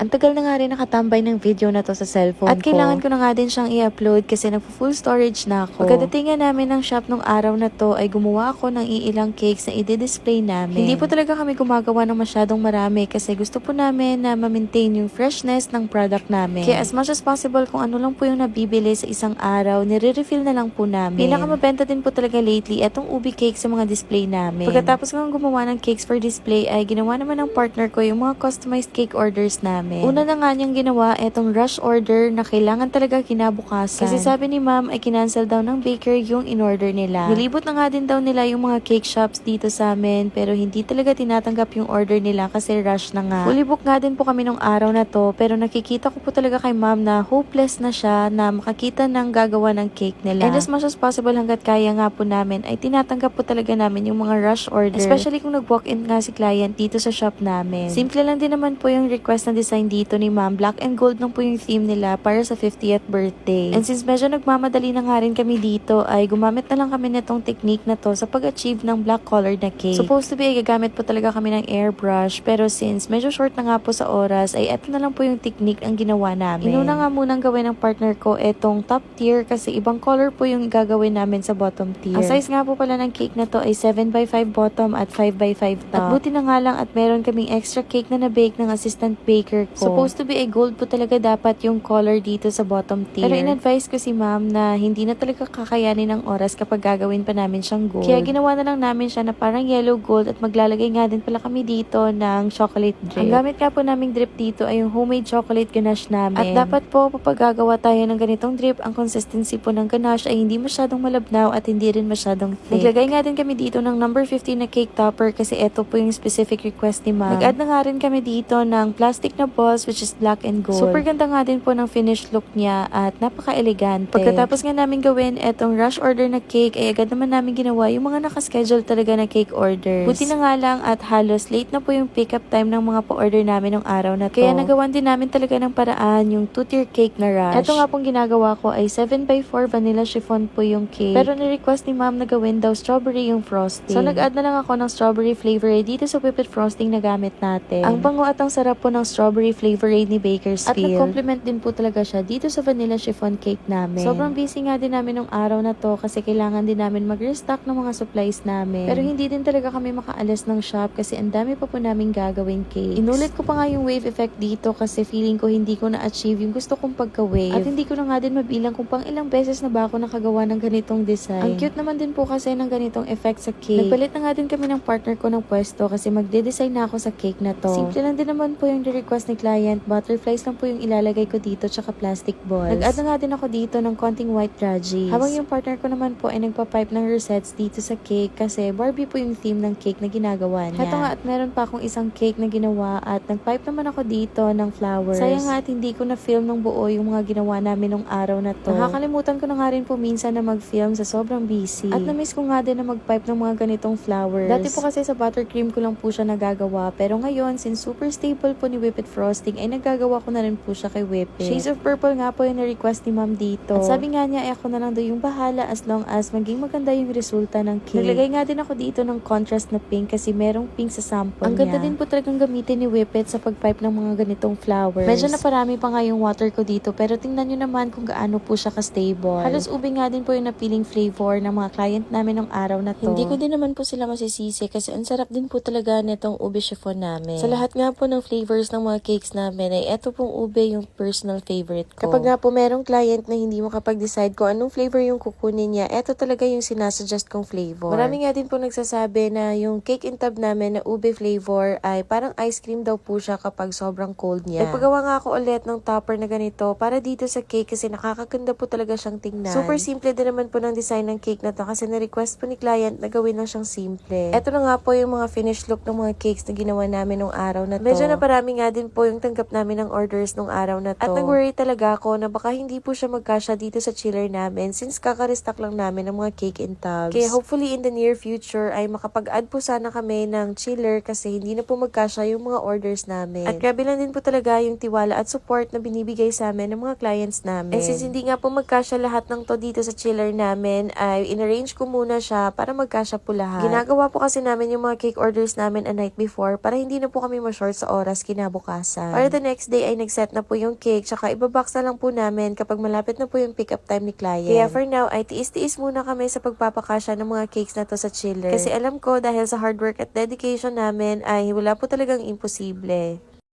Ang tagal na nga rin nakatambay ng video na to sa cellphone At ko. Kailangan ko na nga din siyang i-upload kasi nag-full storage na ako. Pagkadating nga namin ng shop nung araw na to ay gumawa ako ng iilang cakes na i-display namin. Hindi po talaga kami gumagawa ng masyadong marami kasi gusto po namin na ma-maintain yung freshness ng product namin. Kaya as much as possible kung ano lang po yung nabibili sa isang araw, nire-refill na lang po namin. Pinakamabenta din po talaga lately etong ubi cake sa mga display namin. Pagkatapos nga gumawa ng cakes for display ay ginawa naman ng partner ko yung mga customized cake orders namin. Una na nga niyang ginawa etong rush order na kailangan talaga kinabukasan. Kasi sabi ni ma'am ay kinancel daw ng baker yung in-order nila. Nilibot na nga din daw nila yung mga cake shops dito sa amin pero hindi talaga tinatanggap yung order nila kasi rush na nga. Fully book nga din po kami nung araw na to pero nakikita ko po talaga kay ma'am na hopeless na siya na makakita ng gagawa ng cake nila. And as much as possible hanggat kaya nga po namin ay tinatanggap po talaga namin yung mga rush order. Especially kung nag-walk-in nga si client dito sa shop namin. Simple lang din naman po yung request na design dito ni ma'am. Black and gold lang po yung theme nila para sa 50th birthday. And since medyo nagmamadali na nga rin kami dito ay gumamit na lang kami nitong technique na to sa pag-achieve ng black colored na cake. Supposed to be ay gagamit po talaga kami ng airbrush pero since medyo short na nga po sa oras ay eto na lang po yung technique ang ginawa namin. Inuna nga munang gawin ng partner ko etong top tier kasi ibang color po yung gagawin namin sa bottom tier. Ang size nga po pala ng cake na to ay 7x5 bottom at 5x5 top. At buti na nga lang at meron kaming extra cake na na-bake ng assistant baker ko. Supposed to be ay gold po talaga dapat yung color dito sa bottom tier. Pero in-advise ko si ma'am na hindi na talaga kakayanin ng oras kapag gagawin pa namin siyang gold. Kaya ginawa na lang namin siya na parang yellow gold at maglalagay nga din pala kami dito ng chocolate drip. Ang gamit nga po naming drip dito ay yung homemade chocolate ganache namin. At dapat po kapag gagawa tayo ng ganitong drip, ang consistency po ng ganache ay hindi masyadong malabnaw at hindi rin masyadong thick. Naglagay nga din kami dito ng number 15 na cake topper kasi ito po yung specific request ni ma'am. Nag-add na nga rin kami dito ng plastic na balls which is black and gold. Super ganda nga din po ng finished look niya at napaka-elegante. Pagkatapos nga namin gawin etong rush order na cake ay agad naman namin ginawa yung mga nakaschedule talaga na cake orders. Buti na nga lang at halos late na po yung pick up time ng mga pa-order namin ng araw na to. Kaya nagawan din namin talaga ng paraan yung two-tier cake na rush. Ito nga pong ginagawa ko ay 7x4 vanilla chiffon po yung cake. Pero ni-request ni ma'am na gawin daw strawberry yung frosting. So nag-add na lang ako ng strawberry flavor dito sa whipped frosting na gamit natin. Ang bango at ang sarap po ng strawberry flavor ni Bakersfield. At nag-complement din po talaga siya dito sa vanilla chiffon cake namin. Sobrang busy nga din namin nung araw na to kasi kailangan din namin mag-restock ng mga supplies namin. Pero hindi din talaga kami makaalis ng shop kasi ang dami pa po namin gagawin cake. Inulit ko pa nga yung wave effect dito kasi feeling ko hindi ko na-achieve yung gusto kong pagka-wave. At hindi ko na nga din mabilang kung pang ilang beses na ba ako nakagawa ng ganitong design. Ang cute naman din po kasi ng ganitong effect sa cake. Nagpalit na nga din kami ng partner ko ng pwesto kasi magde-design na ako sa cake na to. Simple lang din naman po yung request ni client. Butterflies lang po yung ilalagay ko dito tsaka plastic balls. Nag-add na nga din ako dito ng konting white draggies. Habang yung partner ko naman po ay nagpa-pipe ng rosettes dito sa cake kasi Barbie po yung theme ng cake na ginagawa niya. Heto nga at meron pa akong isang cake na ginawa at nag-pipe naman ako dito ng flowers. Sayang nga at hindi ko na film ng buo yung mga ginawa namin nung araw na to. Nakakalimutan ko na nga rin po minsan na mag-film sa sobrang busy. At na-miss ko nga din na mag-pipe ng mga ganitong flowers. Dati po kasi sa buttercream ko lang po siya nagagawa pero ngayon since super stable po ni Whippet Frosting ay nagagawa ko na rin po siya kay Whippet. Shades of Purple nga po yung na-request ni ma'am dito. At sabi nga niya ay ako na lang daw yung bahala as long as maging maganda yung resulta ng cake. Naglagay nga din ako dito ng contrast na pink kasi merong pink sa sample Ang ganda din po talagang gamitin ni Whippet sa pag-pipe ng mga ganitong flowers. Medyo naparami pa nga yung water ko dito pero tingnan nyo naman kung gaano po siya ka-stable. Halos ube nga din po yung napiling flavor ng mga client namin ng araw na to. Hindi ko din naman po sila masisisi kasi ang sarap din po talaga nitong ube chiffon namin. Sa lahat nga po ng flavors ng mga cakes namin ay eto pong ube yung personal favorite ko. Kapag nga po merong client na hindi makapag-decide kung anong flavor yung kukunin niya, eto talaga yung sinasuggest kong flavor. Marami nga din po nagsasabi na yung cake in tub namin na ube flavor ay parang ice cream daw po siya kapag sobrang cold niya. Nagpagawa nga ako ulit ng topper na ganito para dito sa cake kasi nakakaganda po talaga siyang tingnan. Super simple din naman po ng design ng cake na to kasi na-request po ni client na gawin lang siyang simple. Eto na nga po yung mga finished look ng mga cakes na ginawa namin nung araw na to. Medyo naparami nga din po yung tanggap namin ng orders nung araw na to. At nag-worry talaga ako na baka hindi po siya magkasya dito sa chiller namin since kaka-restock lang namin ng mga cake in tubs. Kaya hopefully in the near future ay makapag-add po sana kami ng chiller kasi hindi na po magkasya yung mga orders namin. At grabe lang din po talaga yung tiwala at support na binibigay sa amin ng mga clients namin. And since hindi nga po magkasya lahat ng to dito sa chiller namin, ay inarrange ko muna siya para magkasya po lahat. Ginagawa po kasi namin yung mga cake orders namin a night before para hindi na po kami ma-short sa oras kinabukasan. Kinabukasan. Para the next day ay nag-set na po yung cake, tsaka ibabox na lang po namin kapag malapit na po yung pick-up time ni client. Kaya for now ay tiis-tiis muna kami sa pagpapakasya ng mga cakes na to sa chiller. Kasi alam ko dahil sa hard work at dedication namin ay wala po talagang imposible.